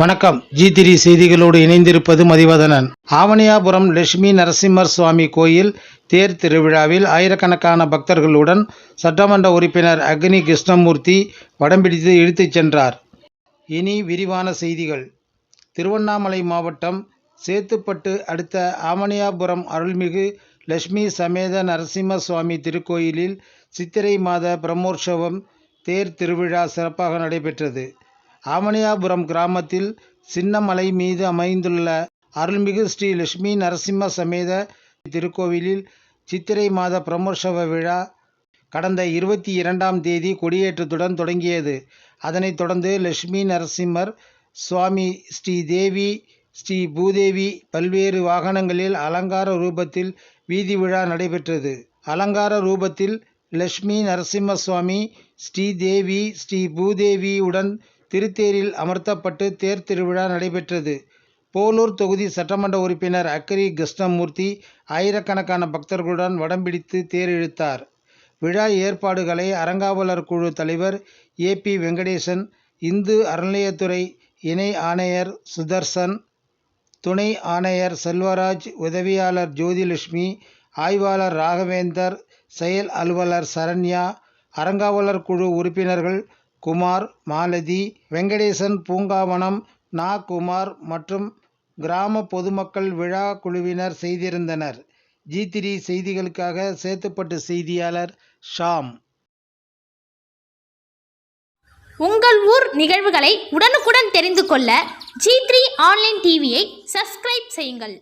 வணக்கம். ஜி திரி செய்திகளோடு இணைந்திருப்பது மதிவதனன். ஆவணியாபுரம் லட்சுமி நரசிம்மர் சுவாமி கோயில் தேர் திருவிழாவில் ஆயிரக்கணக்கான பக்தர்களுடன் சட்டமன்ற உறுப்பினர் அக்னி கிருஷ்ணமூர்த்தி வடம்பிடித்து இழுத்துச் சென்றார். இனி விரிவான செய்திகள். திருவண்ணாமலை மாவட்டம் சேத்துப்பட்டு அடுத்த ஆவணியாபுரம் அருள்மிகு லட்சுமி சமேத நரசிம்ம சுவாமி திருக்கோயிலில் சித்திரை மாத பிரம்மோற்சவம் தேர் திருவிழா சிறப்பாக நடைபெற்றது. ஆமணியாபுரம் கிராமத்தில் சின்னமலை மீது அமைந்துள்ள அருள்மிகு ஸ்ரீ லட்சுமி நரசிம்ம சமேத திருக்கோவிலில் சித்திரை மாத பிரமோற்சவ விழா கடந்த இருபத்தி இரண்டாம் தேதி கொடியேற்றத்துடன் தொடங்கியது. அதனைத் தொடர்ந்து லட்சுமி நரசிம்மர் சுவாமி ஸ்ரீ தேவி ஸ்ரீ பூதேவி பல்வேறு வாகனங்களில் அலங்கார ரூபத்தில் வீதி விழா நடைபெற்றது. அலங்கார ரூபத்தில் லட்சுமி நரசிம்ம சுவாமி ஸ்ரீதேவி ஸ்ரீ பூதேவியுடன் திருத்தேரில் அமர்த்தப்பட்டு தேர் திருவிழா நடைபெற்றது. போலூர் தொகுதி சட்டமன்ற உறுப்பினர் அக்கரி கிருஷ்ணமூர்த்தி ஆயிரக்கணக்கான பக்தர்களுடன் வடம்பிடித்து தேர் இழுத்தார். விழா ஏற்பாடுகளை அறங்காவலர் குழு தலைவர் ஏ பி வெங்கடேசன் இந்து அறநிலையத்துறை இணை ஆணையர் சுதர்சன் துணை ஆணையர் செல்வராஜ் உதவியாளர் ஜோதிலட்சுமி ஆய்வாளர் ராகவேந்தர் செயல் அலுவலர் சரண்யா அறங்காவலர் குழு உறுப்பினர்கள் குமார் மாலதி வெங்கடேசன் பூங்காவனம் நா. குமார் மற்றும் கிராம பொதுமக்கள் விழா குழுவினர் செய்திருந்தனர். ஜி த்ரீ செய்திகளுக்காக சேத்துப்பட்டு செய்தியாளர் ஷாம். உங்கள் ஊர் நிகழ்வுகளை உடனுக்குடன் தெரிந்து கொள்ள ஜி த்ரீ ஆன்லைன் டிவியை சப்ஸ்கிரைப் செய்யுங்கள்.